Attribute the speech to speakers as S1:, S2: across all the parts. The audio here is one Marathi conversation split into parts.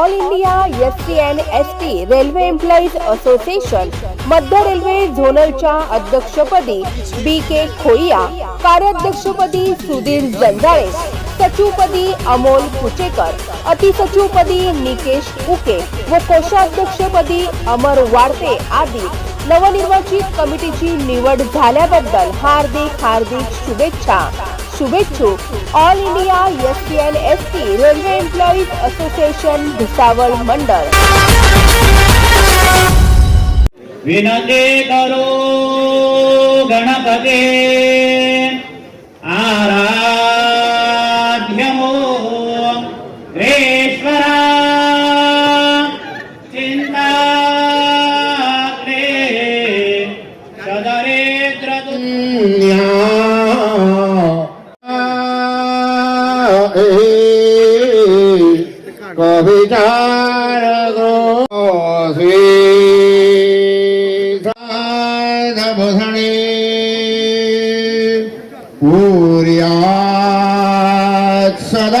S1: All India S T and S T railway employees association मध्य रेल्वे झोनलच्या अध्यक्षपदी बी के खोईया कार्याध्यक्षपदी सुधीर जंजाळे सचिवपदी अमोल कुचेकर अतिसचिवपदी निकेश उके व कोषाध्यक्षपदी अमर वाडते आदी नवनिर्वाचित कमिटीची निवड झाल्याबद्दल हार्दिक हार्दिक शुभेच्छा. शुभेच्छुक all India S T N S T railway employees association Bhusawal मंडळ
S2: विनते करो गणपते आराध्यमो ईश्वरा चिन्ता
S3: सदा 거비자르고
S4: 스위산사보사님 우리 악사다.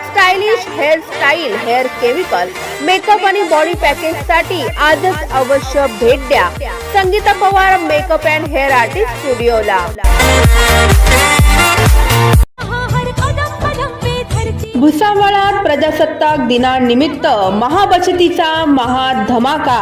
S1: stylish hair style hair chemical makeup आणि बॉडी पॅकेजसाठी आजच अवश्य भेट द्या. Sangeeta Pawar makeup and hair artist स्टुडिओला. भुसावळात प्रजासत्ताक दिनानिमित्त महाबचतीचा महाधमाका.